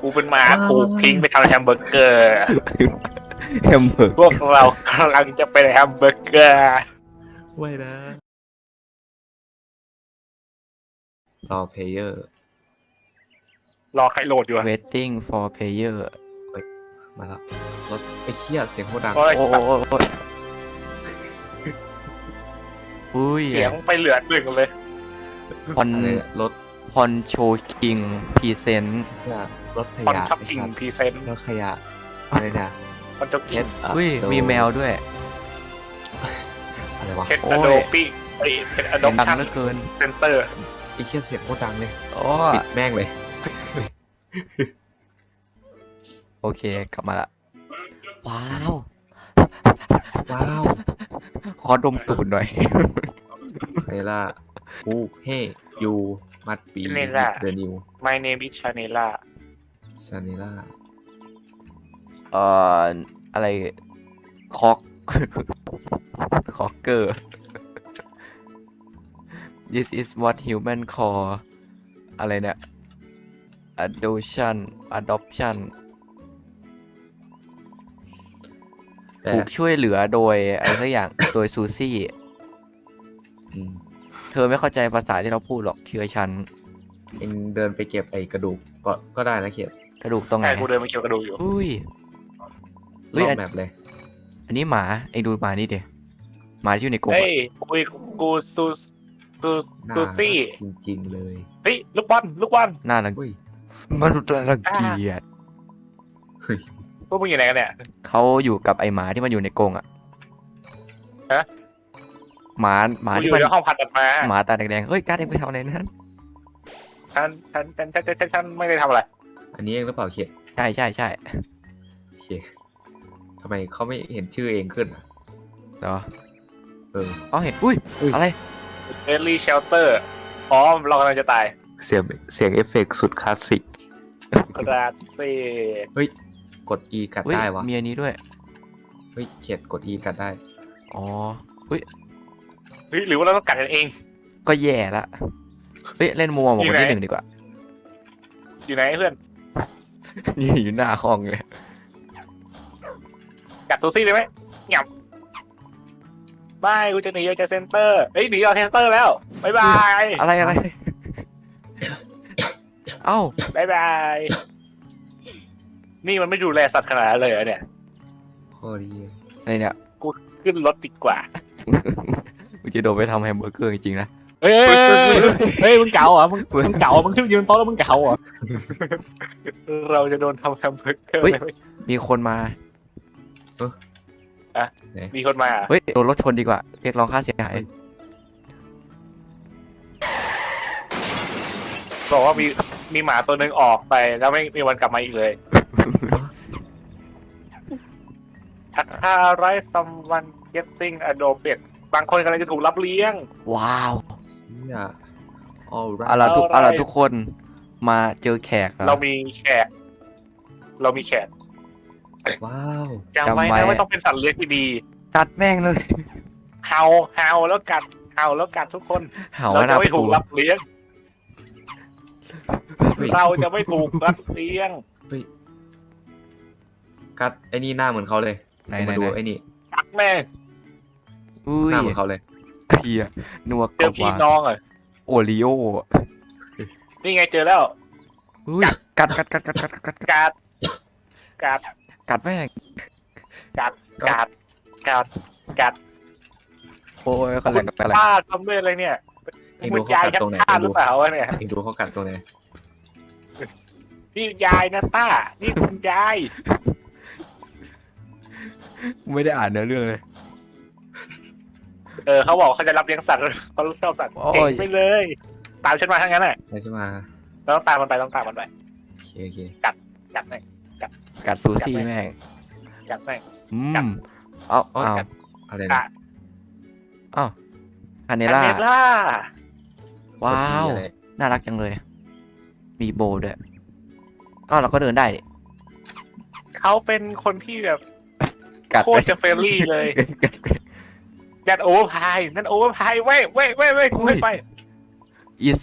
กูเป็นหมาถูกทิ้งไปทำแฮมเบอร์เกอร์แฮมเบอร์พวกเรากำลังจะเป็นแฮมเบอร์เกอร์ไม่นะรอเพลเยอร์รอใครโหลดอยู่อะ waiting for player มาแล้วรถไอ้เคียเสียงโคตรดังโอ้ยโอ้โอ้โอ้โอ้ยอุ้ยเสียงไปเหลือหนึ่งเลยพอนอะไรเนี่ยรถพ อนโชคิงพรีเซนต์เนี่ยรถขคอนยะทับไอ้ทิงสัตว์พรีเซนต์รถขยะอะไรเนี่ยคอนทับเคทิงสอะอุ้ยโดมีแมวด้วย อะไรวะเคสโอ้อะยโดปี้ไอ้เป็นอะโดเสียงดังชั่นเหลือเกินเซนเตอร์ไอ้เคียเสียงโคตรดังเลยโอ้ปิดแม่งเลย โอเคกลับมาละ ว้าว ว้าวขอดมตูดหน่อยไนล่าอูเฮยู มัดปีเดนิว My name is Chanela ชาเนล่าเอ่ออะไรคอกคอกเกอร์ this is what human call อะไรเนี่ย adoption adoption แต่ถูกช่วยเหลือโดยอะไรสักอย่าง โดยซูซี่ อืม เธอไม่เข้าใจภาษาที่เราพูดหรอกเชื่อฉันเองเดินไปเก็บไอ้กระดูกก็ก็ได้นะเขียนกระดูกตรงไหนใช่กูเดินมาเกี่ยวกระดูกอยู่ อุ้ยรเฮ้ยอบอันแมปเลยอันนี้หมาเองดูหมานี่เดีหมาที่อยู่ในกรงเฮ้อะยกูกูซูซูหน้าซูซี่จริงๆเลยเฮ้ยลูกบอลลูกบอลน่ารังอุ้ยมันรังเกียจเฮ้ยพวกมึงอยู่ไหนกันเนี่ย เขาอยู่กับไอหมาที่มันอยู่ในกรงอะฮะ หมาหมากูอที่ยู่มันในห้องผ่าตัดมาหมาตาแดงๆเฮ้ยการดเองไปทำอะไรนั้นฉันฉันฉันฉันฉันฉันไม่ได้ทำอะไร อันนี้เองหรือเปล่าเขียนใช่ใช่ใช่โอเคทำไมเขาไม่เห็นชื่อเองขึ้นอะเหรอเออ อ๋อเห็นอุ้ยอุ้ยอะไรเอลี่เชลเตอร์อ๋อเรากำลังจะตายเสียงเสียงเอฟเฟกต์สุดคลาสสิก กราเซ่เฮ้ยกด E กัดเฮ้ยได้วะมีอันนี้ด้วยเฮ้ยเขียนกด E กัดได้ อ๋อ เฮ้ยหรือว่าเราต้องกัดกันเอง ก็แย่ละเฮ้ยเล่นมัวหมดอยู่คนไหนที่หนึ่งดีกว่า อยู่ไหนเพื่อน นี่อยู่หน้าห้องเลยกัดซูซี่เลยไหมหยับไม่กูจะหนีออกจากเซนเตอร์เฮ้ยหนีออกเซนเตอร์แล้วบายบายอะไรอะไร เอ้าบายบาย นี่มันไม่ดูแลสัตว์ขนาดนั้นเลยเหรอเนี่ยข้อดีอะไรเนี่ย ขึ้นรถดีกว่า มึงจะโดนไปทำแฮมเบอร์เกอร์จริงๆนะ เฮ้ยเฮ้ยเฮ้ยเฮ้ยมึงเก่าเหรอมึงมึงเก่ามึงขึ้นยืนโต๊ะแล้วมึงเก่าเหรอเราจะโดนทำแฮมเบอร์เกอร์เฮ้ยไหมมีคนมา มีคนมาเหรอเฮ้ยโดนรถชนดีกว่าเรียกร้องค่าเสียหายบอกว่ามีมีหมาตัวหนึ่งออกไปแล้วไม่มีวันกลับมาอีกเลยถ้าไรซัมวัน getting adopted บางคนกำลังจะถูกรับเลี้ยง ว้าวเนี่ย all เอา right ล่ะทุกเอาเอาอะไรล่ะทุกคนมาเจอแขกหอเรามีแขก เรามีแขกว้าว จำไว้จำไว้ นะว่าต้องเป็นสัตว์เลี้ยงที่ดีกัดแม่งเลยเฮาเฮาแล้วกัดเฮาแล้วกัดทุกคนเห่าเราหน้าจะปไม่ระถูตูกรับเลี้ยงเฮ้ยเราจะไม่ถูกรับเลี้ยงกัดไอ้นี่หน้าเหมือนเขาเลยไหนมาไหนดูไหนไอ้นี่กัดแม่ อุ้ยหน้าเหมือนเขาเลยเฮียนัวกเจอบพี่ว่าน้องอะโอริโอนี่ไงเจอแล้วอุ้ยกัดกัดกัดกัดกัดกัดกัดกัดกัดกัดแม่งกัดกัดกัดกัดโอ้ยกันแหลกกันแหลกป้าทำด้วยอะไรเนี่ยเองมึดูงเขายายกัดชักตรงไหนป้าเองหรืดูอเปล่าวะเนี่ย เองดูเขากัดตรงไหนนี่ยายนะต้า นี่คุณยายไม่ได้อ่านเนื้อเรื่องเลย เออเขาบอกเขาจะรับเลี้ยงสัตว์เขาชอบสัตว์โอ้ย เก่งไปเลย ตามฉันมาทั้งนั้นอะใช่ใช่ไหมเราต้องตามมันไปต้องตามมันไปโอเคโอเคกัดแม่งกัดซูซี่แม่งกัดแม่ง อืกัด มเอ้าอ๋อเอ้ากัด อะไรอะนะเอ้าคาเนอันล่าเนล่าว้าวกด E อะไรน่ารักจังเลย มีโบด้วยอ้าวเราก็เดินได้ดิเขาเป็นคนที่แบบกัดโคตรจะเฟรนลี่เลยแด ดโอเวอร์พายนั่นโอเวอร์พายเว้ยเว้ยเว้ยเว้ยกูไม่ไป is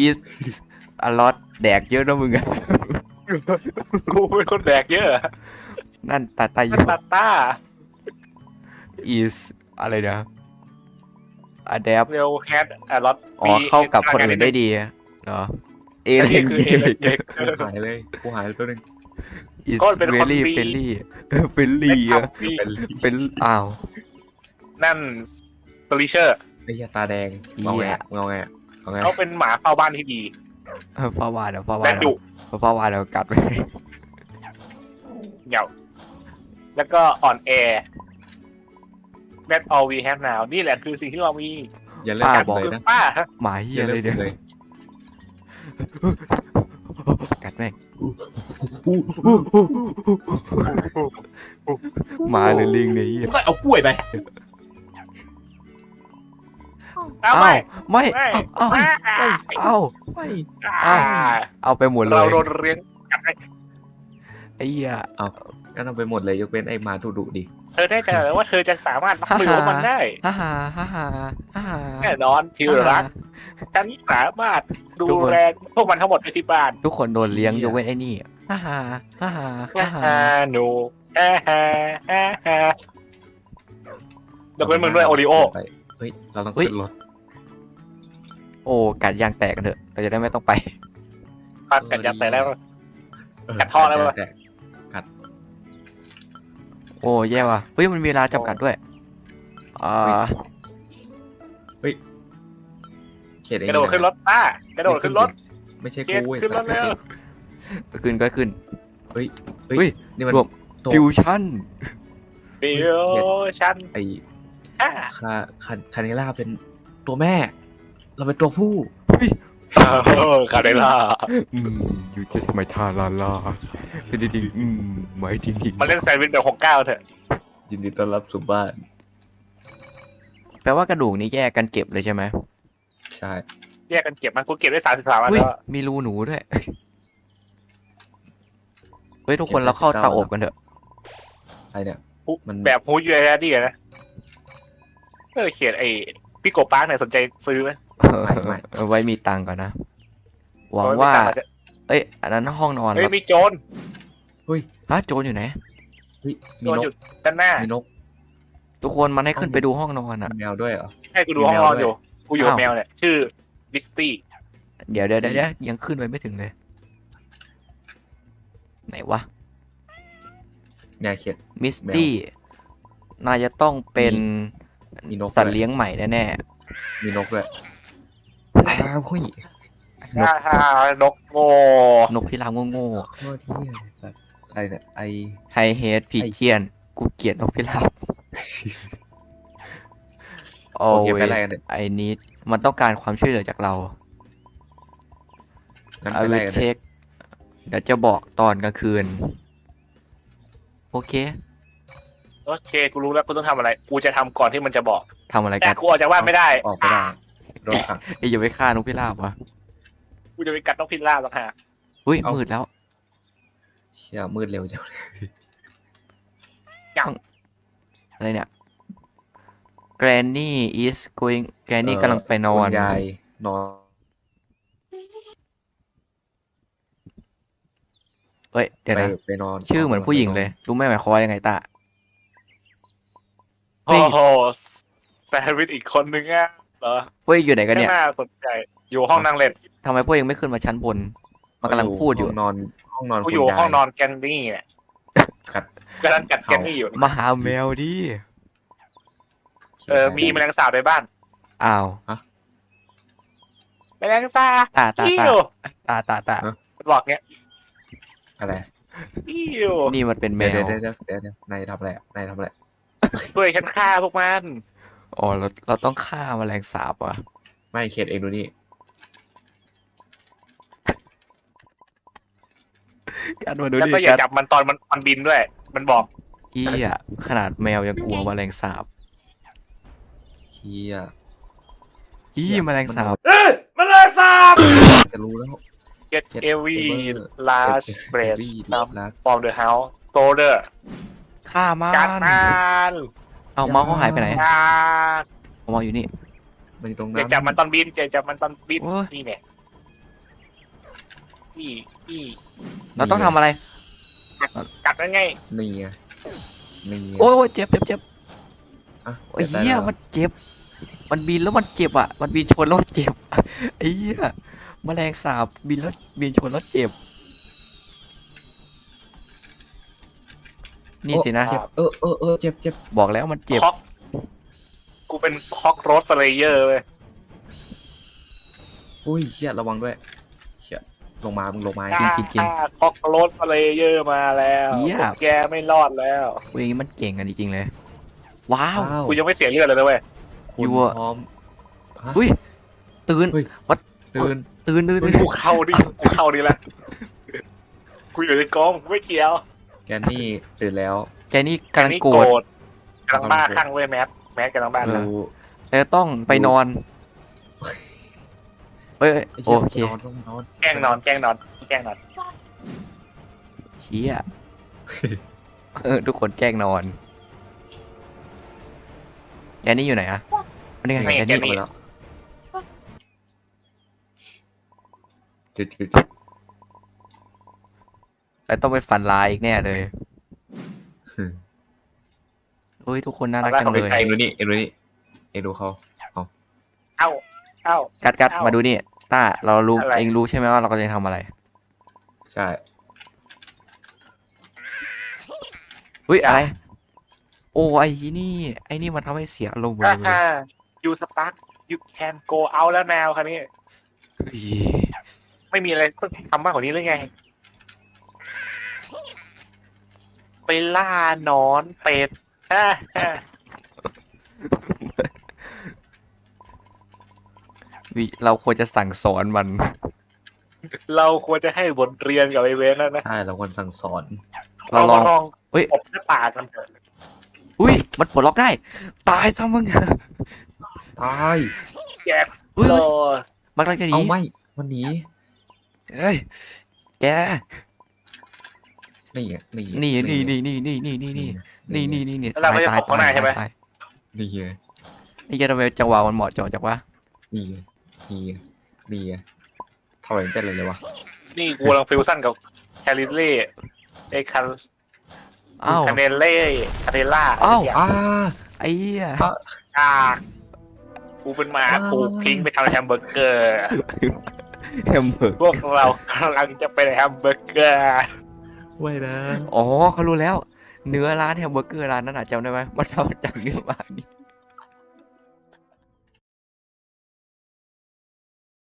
is a lot แดกเยอะนะมึงอะกูเป็นคนแดกเยอะนั่นตาตาโยตาต้า is อะไรนะ adapt เร็วแคทอะล็อตอ๋อเข้ากับคนอื่นได้ดีเหรอเออันเลนี้นคือเอเลนเด็ก กูหายเลยกูหายเลยตัวหนึง is ก็เป็นคน very ดี friendly เออ friendly อะเป็นเป็นอ้าว นั่นสลิเชอร์ไอ้เหี้ยตาแดงเหี้ย เงาไงอะเงาไงอะเอาไงเขาเป็นหมาเฝ้าบ้านที่ดีเออฟ้าวานเดี๋ยวฟ้าวาและนดุเดี๋ยวฟ้าวานเดี๋ยวกัดไปเหงาแล้วก็อ่อนแอ That's all we have now นี่แหละคือสิ่งที่เรามีอย่าเลิกป้ากันบอกเลยคือนะป้าฮะหมาเฮีอยย่าอะไรเลิกเนี่ยเลยกัดแม่งหมาหรือลิงเนี่ยเหี้ยก็เอากล้วยไป เอาอ้าไม่วไม่ไม่อ้าวไม่อ้าวไม่อ่าเอาไปหมดเลเรายโดนเลี้ยงกัดให้ไอ้เหี้ยงั้นเอาไปหมดเลยยกเว้นไอ้หมาดุดุดิเธอได้ใจเหรอว่าเธอจะสามารถรับมือกับมันได้ฮ่าฮ่าฮ่าฮ่าฮ่าฮ่าแน่นอนที่รักฉันสามารถดูแลพวกมันทั้งหมดในที่บ้านทุกคนโดนเลี้ยงยกเว้นไอ้นี่ฮ่าฮ่าฮ่าฮ่าฮ่าฮ่าฮ่าหนูฮ่าฮ่าฮ่าฮ่ายกเว้นมึงด้วยโอริโอไปเฮ้ยเราต้องขึ้นรถ โอ้กัดยางแตกกันเถอะเราจะได้ไม่ต้องไปพัดกันยันแต่แล้วเออกัดท่อได้ปะแต่โอ้แย่ว่ะเฮ้ยมันมีเวลาจำกัดด้วยอ่าเขตเองกระโดดขึ้นรถป้ากระโดดขึ้นรถ ไม่ใช่เกกูตเว้ยขึ้นรถแล้วขึ้นก็ขึ้น เฮ้ยเฮ้ยนี่มันรวมตัวฟิวชั่น ฟิวชั่นไอ้อ่าคาคาคาเนล่าเป็นตัวแม่ เราเป็นตัวผู้คาเดล่าอืมอยู่จะสมัยทาลาลาเป็นดีๆอืมหมายถึงอีกมาเล่นแซนด์วิชแบบหกเก้าเถอะยินดีต้อนรับสู่บ้าน แปลว่ากระดูกนี้แยกกันเก็บเลยใช่ไหมใช่ แยกกันเก็บมันกูเก็บได้สามสิบสามวันเฮ้ยแล้วมีรูหนูด้วย เฮ้ยทุกคนเราเข้าเตาอบกันเถอะ ไอเนี่ยมัน แบบฮูยูเอดีนะเออเขียนไอ้พี่โกปาร์กเนี่ยสนใจซื้อไหม เอาไว้มีตังค์ก่อนนะ หวังว่า เอ้ย อันนั้นห้องนอนเฮ้ยแล้วมีโจรฮะโจรอยู่ไหน เฮ้ยโจมีรนอกยู่ด้านหน้ามีนกทุกคนมันให้ขึ้นไปดูห้องนอนอะ มีแมวด้วยเหรอ ให้กูดูห้องนอนอยู่กูอยู่กับอ้าว แมวเนี่ยชื่อบิสตี้เดี๋ยวเดี๋ยวเดี๋ยวเดี๋ยวยังขึ้นไปไม่ถึงเลย ไหนวะเนี่ยเขียนมิสตี้ นายจะต้องเป็นมีนกสัตว์ด้วยเลี้ยงใหม่แน่มีนกด้วย อ้าวเฮ้ยนกฮ่าฮ่านกโง่นกพิราบโง่โทษที่สัตว์อะไรเนี่ยไอๆไฮเฮดพีเจียน กูเกลียดนกพิราบโอเคไปอะไร always กันเนี่ย I need มันต้องการความช่วยเหลือจากเรา งั้น I ไปอะไร will กันเนี่ย check เดี๋ยวจะบอกตอนกลางคืน โอเคโอเคกูรู้แล้วกูต้องทำอะไร กูจะทำก่อนที่มันจะบอก ทำอะไรแต่กัน กูออกจากบ้านไม่ได้ออกไม่ได้ ดนขังเอ้ยอย่าไปฆ่านกพิราบวะกูจะไปกัดนกพิราบหรอกฮะอุ้ยเอามืมืดแล้ว เชี่ยมืดเร็วจังอะไรเนี่ย Granny is going Granny กำลังไปนอนคุณยายนอนเอ้ยเดี๋ยวไปนะไปนอนชื่อเหมือนผู้หญิงเลย รู้ไหมหมายความว่ายังไงตาเฮ้โอ้ยโหแซนด์วิชอีกคนนึงอะ เหรอพวกเองอยู่ไหนกันไม่เนี่ยน่าสนใจ อยู่ห้องนั่งเล่นทำไมพวกเองไม่ขึ้นมาชั้นบนมันกำลังพูดอยู่ ห้องนอน ห้องนอนกูคุณอยู่ยายห้องนอนแกนนี่เนี่ยกัด กำลังกัดแกนนี่อยู่มาหาแมวดิเออมีแมลงสาบในบ้านอ้าวแมลงสาบตาตาอิตา้วตาตาตามันบอกเงี้ยอะไรอิ้วนี่มันเป็นแมเดี๋ยววเดี๋ยวเดี๋ยวเดี๋ยวเดี๋ยวนายทำอะไรอะนายทำอะไรช่วยฉันฆ่าพวกมัน อ๋อเราเราต้องฆ่าแมลงสาบว่ะไม่เขียนเองดูนี่การมาดูแล้วดิก็อย่าการจับมันตอนมันมันบินด้วย มันบอกเฮียขนาดแมวยังกลัวแมลงสาบเฮียอีแมลงสาบจะรู้แล้ว get Get every ever- large Every breast last from the house soldier ฆ่ามันกัดมัน เอาเมาส์เขาหายไปไหนกัดเอาเมาส์อยู่นี่ มันอยู่ตรงอย่านั้นจับมันตอนบินอย่าจับมันตอนบินโอ้ย นี่เนี่ยพี่พี่เราต้องทำอะไร กัดได้ไงนี่ไงนี่ไงโอ้ยโอ้ยเจ็บเจ็บเจ็บอะโอ้ยได้เหี้ยแล้ว มันเจ็บ มันบินแล้วมันเจ็บอะ มันบินชนแล้วมันเจ็บไอ้เหี้ยแมลงสาบบินแล้วบินชนแล้วเจ็บ นี่สินะเจ็บเออเออเออเจ็บเจ็บบอกแล้วมันเจ็บ คอกกูเป็นคอกโรสเลเยอร์เว้ยอุ้ยเชี่ยระวังด้วยเชี่ยลงมามึงลงมากินกินกินอ่าคอกโรสเลเยอร์มาแล้วเหี้ย พวกแกไม่รอดแล้ว เว้ยมันเก่งกันจริงๆเลย ว้าวว้าวกูยังไม่เสียเลือดเลยนะเว้ย คุณอยู่อะ พร้อมฮะอุ้ยตื่น เฮ้ย วัด ตื่น ตื่นตื่นตื่นกูเข้าดิกูเข้าดิละกูอยู่ในกองกูไม่เกี่ยว แกนนี่ตื่นแล้ว แกนี่กำลังนี่โกรธกำลังบ้าคลั่งเว้ยแมสแมสกำลังบ้าคลั่งดูแล้วต้องไปนอนเฮ้ยเฮ้ยไอ้โอเชี่ยเคนอนต้องนอนแกล้งนอนแกล้งนอนแกล้งนอนเชี่ยเออทุกคนแกล้งนอน แกนี่อยู่ไหนอะอันนี้ไงแกนี่เข้ามาแล้วจุดจุด แล้วต้องไปฝันลายอีกแน่เลยเฮ้ยทุกคนน่ารักจังเลยเอ็งดูนี่เอ็งดูนี่เอ็งดูเขาเอ้าเอ้ากัดกัดเอ้ามาดูนี่ต้าเรารู้อะไรเองรู้ใช่ไหมว่าเราก็จะทำอะไร ใช่เฮ้ยอะไรโอ้ไอ้นี่ ไอ้นี่มันทำให้เสียอารมณ์หมดฮ่าเลยฮ่า you spark you can go out แล้วแนวคันนี้เฮ้ยไม่มีอะไรต้องทำมากกว่านี้เลยไง ไปล่าหนอนเป็ดฮ่าฮ่าวิเราควรจะสั่งสอนมัน เราควรจะให้บทเรียนกับไอเวนแล้วนะใช่เราควรสั่งสอน เราลอง ลองเฮ้ย อบหน้าป่ากกันเถอะอุ้ย มันปลดล็อกได้ ตายทำมึง ตาย แกเฮ้ยโลมันกำลังจะหนีเอาไม่ มันหนีเฮ้ย แก นี่ไงนี่ไงนี่นี่นี่นี่นี่นี่นี่นี่นี่นี่นี่นี่แล้วเราไม่ได้ตายออกข้างหน้าใช่ไหมตายนี่ไงไอ้แกทำไมจังหวะมันเหมาะเจาะจังวะนี่ไงนี่ไงนี่ไงทำไมไม่เป็นอะไรเลยวะนี่กูกำลังฟิวชั่นกับแคลิเล่ไอคันอ้าวคาเนเล่คาเนล่าอ้าวอ้าไอ้เหี้ยอ่ากูเป็นหมาอ้าวถูกทิ้งไปทำแฮมเบอร์เกอร์แฮมเบอร์พวกเรากำลังจะเป็นแฮมเบอร์เกอ ร์ไม่นะ อ๋อเขารู้แล้ว เนื้อร้านแฮมเบอร์เกอร์ร้านนั้นอะจำได้ไหมมันทำมาจากเนื้อหมานี่